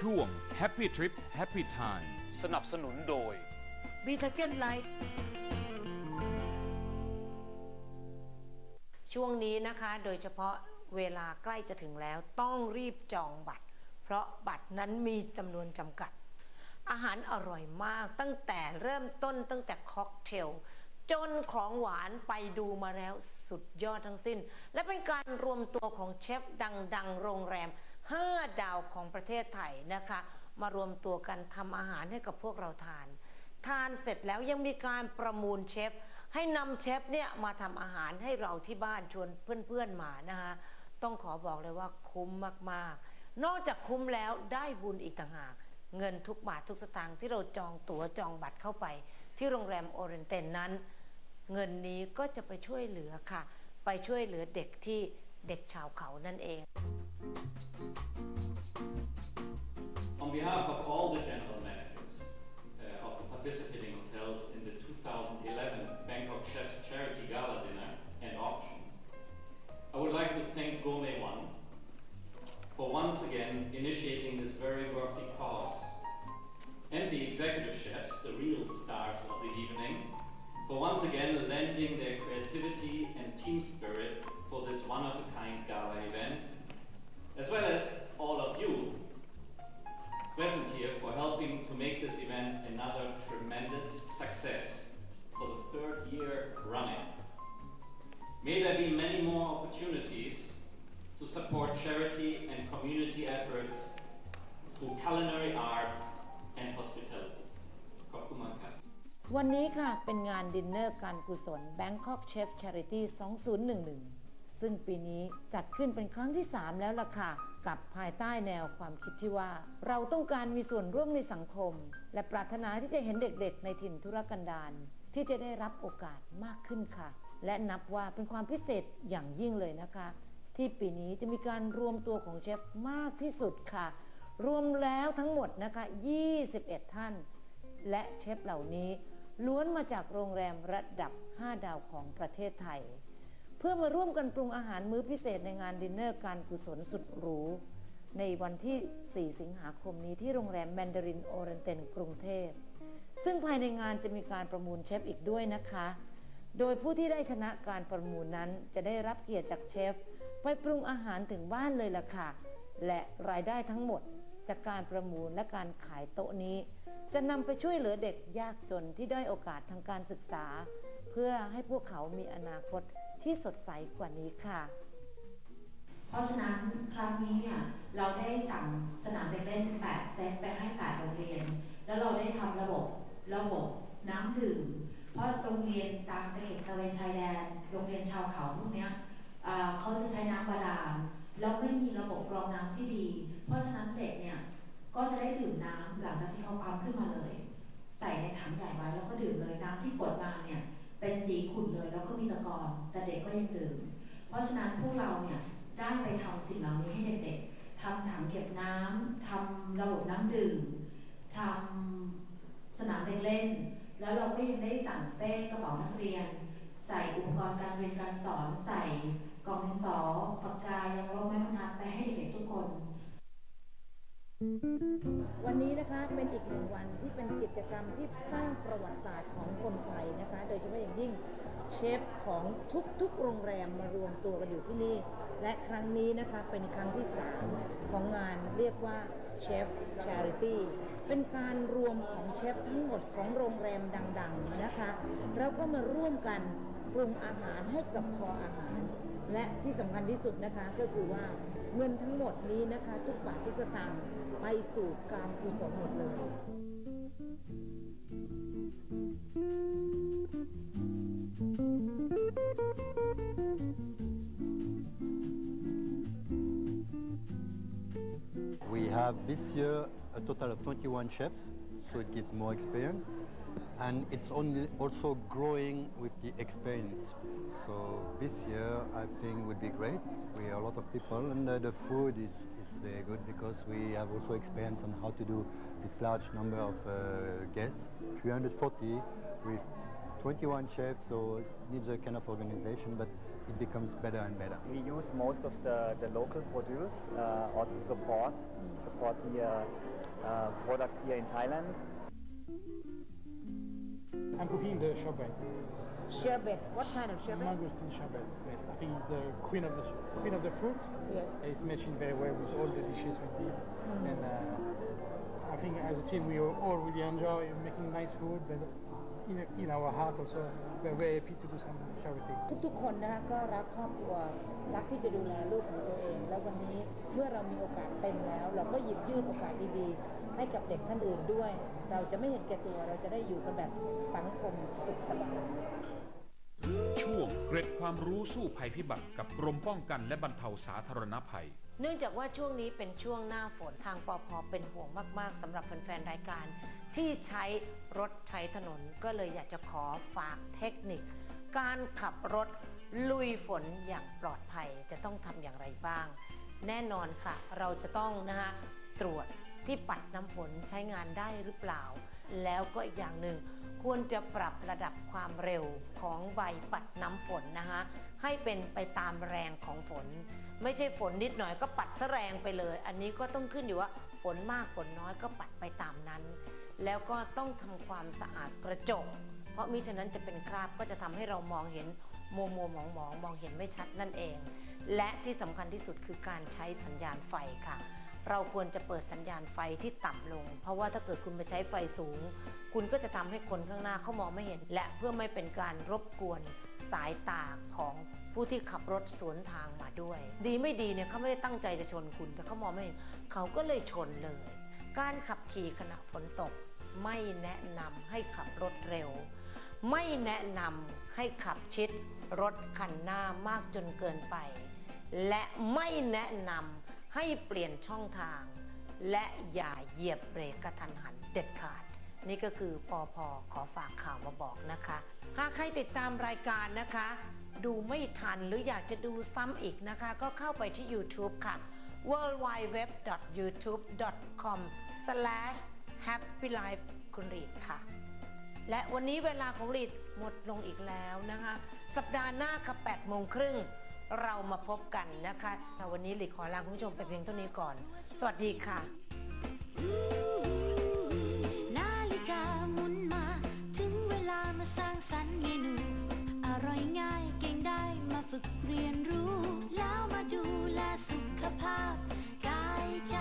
ช่วง Happy Trip Happy Time สนับสนุนโดยบีทาเก้นไลท์ช่วงนี้นะคะ โดยเฉพาะเวลาใกล้จะถึงแล้วต้องรีบจองบัตร เพราะบัตรนั้นมีจำนวนจำกัด อาหารอร่อยมากตั้งแต่เริ่มต้นตั้งแต่ค็อกเทลจนของหวานไปดูมาแล้วสุดยอดทั้งสิ้น และเป็นการรวมตัวของเชฟดัง ๆ โรงแรม 5 ดาวของประเทศไทยนะคะ มารวมตัวกันทำอาหารให้กับพวกเราทาน ทานเสร็จแล้วยังมีการประมูลเชฟ ให้นำเชฟเนี่ยมาทำอาหารให้เราที่บ้านชวนเพื่อนๆมานะคะต้องขอบอกเลยว่าคุ้มมากๆ นอกจากคุ้มแล้วได้บุญอีกต่างหากเงินทุกบาททุกสตางค์ที่เราจองตั๋วจองบัตรเข้าไป ที่โรงแรมโอเรนเตนนั้น เงินนี้ก็จะไปช่วยเหลือค่ะ ไปช่วยเหลือเด็กที่เด็กชาวเขานั่นเอง Behalf of all the general managers uh, of the participating hotels in the 2011 Bangkok Chefs Charity Gala Dinner and Auction, I would like to thank Gourmet One for once again initiating this very worthy cause, and the executive chefs, the real stars of the evening, for once again lending their creativity and team spirit for this one-of-a-kind gala support charity and community efforts through culinary art and hospitality. ขอบคุณมากครับ วันนี้ค่ะเป็นงานดินเนอร์การกุศล Bangkok Chef Charity 2011 ซึ่งปีนี้จัดขึ้นเป็นครั้งที่ 3 แล้วล่ะค่ะ กับภายใต้แนวความคิดที่ว่า เราต้องการมีส่วนร่วมในสังคม และปรารถนาที่จะเห็นเด็กๆ ในถิ่นธุรกันดารที่จะได้รับโอกาสมากขึ้นค่ะ และนับว่าเป็นความพิเศษอย่างยิ่งเลยนะคะ ที่ปีนี้จะมีการรวมตัวของเชฟมากที่สุดค่ะ รวมแล้วทั้งหมดนะคะ 21 ท่าน และเชฟเหล่านี้ล้วนมาจากโรงแรมระดับ 5 ดาวของประเทศไทย เพื่อมาร่วมกันปรุงอาหารมื้อพิเศษในงานดินเนอร์การกุศลสุดหรูในวันที่ 4 สิงหาคมนี้ที่โรงแรมแมนดารินโอเรนเตนกรุงเทพ ซึ่งภายในงานจะมีการประมูลเชฟอีกด้วยนะคะ โดยผู้ที่ได้ชนะการประมูลนั้นจะได้รับเกียรติจากเชฟ ไปปรุงอาหารถึงบ้านเลยล่ะค่ะ และรายได้ทั้งหมดจากการประมูลและการขายโต๊ะนี้ จะนำไปช่วยเหลือเด็กยากจนที่ได้โอกาสทางการศึกษา เพื่อให้พวกเขามีอนาคตที่สดใสกว่านี้ค่ะ เพราะฉะนั้นครั้งนี้เนี่ยเราได้สั่งสนามเด็กเล่น 8 เซตไปให้ 8 โรงเรียน แล้วเราได้ทำระบบระบบน้ำดื่ม ราะโรงเรียนตามเขตตะเวนชายแดน โรงเรียนชาวเขาพวกนี้เขาจะใช้น้ำบาดาลแล้วไม่มีระบบกรองน้ำที่ดี เพราะฉะนั้นเด็กเนี่ยก็จะได้ดื่มน้ำหลังจากที่เขาปั๊มขึ้นมาเลย ใส่ในถังใหญ่ไว้แล้วก็ดื่มเลยน้ำที่กดมาเนี่ยเป็นสีขุ่นเลยแล้วก็มีตะกอนแต่เด็กก็ยังดื่ม เพราะฉะนั้นพวกเราเนี่ยได้ไปทำสิ่งเหล่านี้ให้เด็กๆทำถังเก็บน้ำทำระบบน้ำดื่มทำสนามเด็กเล่น แล้วเราก็ยังได้สั่งเป้กระเป๋านักเรียน ใส่อุปกรณ์การเรียนการสอนใส่กล่องดินสอปากกายังลบไม้บรรทัดไปให้เด็กๆทุกคน วันนี้นะคะเป็นอีกหนึ่งวันที่เป็นกิจกรรมที่สร้างประวัติศาสตร์ของคนไทยนะคะ โดยเฉพาะอย่างยิ่ง เชฟของทุกๆโรงแรมมารวมตัวกันอยู่ที่นี่ และครั้งนี้นะคะเป็นครั้งที่ 3 ของงานเรียกว่าเชฟ Charity เป็นการรวมของเชฟทั้งหมดของโรงแรมดังๆนะคะแล้วก็มาร่วมกันปรุงอาหารให้กับคออาหาร และที่สำคัญที่สุดนะคะก็คือว่าเงินทั้งหมดนี้นะคะ ทุกบาททุกสตางค์ไปสู่การกุศลหมดเลย We have this year a total of 21 chefs, so it gives more experience. And it's only also growing with the experience. So this year I think would be great. We are a lot of people and uh, the food is, is very good because we have also experience on how to do this large number of uh, guests, 340 with 21 chefs, so it needs a kind of organization, but it becomes better and better. We use most of the, the local produce, uh, also support, support import here uh, products here in Thailand. I'm cooking the sherbet, sherbet what kind of sherbet mangosteen sherbet. Yes, I think it's the queen of the queen of the fruit. yes It's matching very well with all the dishes we did, and uh, I think as a team we all really enjoy making nice food, but in, in our heart also we're very happy to do some charity. ทุกๆคนนะคะก็รักครอบครัวรักที่จะดูแลลูกของตัวเอง แล้ววันนี้เมื่อเรามีโอกาสเต็มแล้ว เราก็หยิบยื่นโอกาสดีๆ ให้กับเด็กท่านอื่นด้วย เราจะไม่เห็นแก่ตัวเราจะได้อยู่กันแบบสังคมสุขสบายช่วงเกร็ดความรู้สู้ภัยพิบัติกับกรมป้องกันและบรรเทาสาธารณภัย เนื่องจากว่าช่วงนี้เป็นช่วงหน้าฝนทางปอพเป็นห่วงมาก ๆสำหรับแฟนๆรายการ ที่ใช้รถใช้ถนนก็เลยอยากจะขอฝากเทคนิค การขับรถลุยฝนอย่างปลอดภัยจะต้องทำอย่างไรบ้าง แน่นอนค่ะ เราจะต้องนะคะตรวจที่ปัดน้ำฝนใช้งานได้หรือเปล่า แล้วก็อีกอย่างหนึ่งควรจะปรับระดับความเร็วของใบปัดน้ำฝนนะคะให้เป็นไปตามแรงของฝน ไม่ใช่ฝนนิดหน่อยก็ปัดซะแรงไปเลย อันนี้ก็ต้องขึ้นอยู่ว่าฝนมากฝนน้อยก็ปัดไปตามนั้น แล้วก็ต้องทำความสะอาดกระจก เพราะมิฉะนั้นจะเป็นคราบก็จะทำให้เรามองเห็นมัวมัวมองมองมองเห็นไม่ชัดนั่นเอง และที่สำคัญที่สุดคือการใช้สัญญาณไฟค่ะ เราควรจะเปิดสัญญาณไฟที่ต่ำลง เพราะว่าถ้าเกิดคุณไปใช้ไฟสูง คุณก็จะทำให้คนข้างหน้าเขามองไม่เห็น และเพื่อไม่เป็นการรบกวนสายตาของผู้ที่ขับรถสวนทางมาด้วย ดีไม่ดีเนี่ยเขาไม่ได้ตั้งใจจะชนคุณ แต่เขามองไม่เห็นเขาก็เลยชนเลย การขับขี่ขณะฝนตก ไม่แนะนำให้ขับรถเร็ว ไม่แนะนำให้ขับชิดรถคันหน้ามากจนเกินไป และไม่แนะนำ ให้เปลี่ยนช่องทาง และอย่าเหยียบเบรกกระทันหันเด็ดขาด นี่ก็คือปอพอขอฝากข่าวมาบอกนะคะ หากใครติดตามรายการนะคะ ดูไม่ทันหรืออยากจะดูซ้ำอีกนะคะ ก็เข้าไปที่ YouTube ค่ะ worldwideweb.youtube.com/happylife คุณรีดค่ะและวันนี้เวลาของรีดหมดลงอีกแล้วนะคะ สัปดาห์หน้าค่ะ8โมงครึ่ง เรามาพบกันนะคะวันนี้หลีขอลาคุณผู้ชมไปเพียงเท่านี้ก่อน สวัสดีค่ะนาฬิกาหมุนมา ถึงเวลามาสร้างสรรค์เมนูอร่อยง่ายเก่งได้มาฝึกเรียนรู้ แล้วมาดูแลสุขภาพกายใจ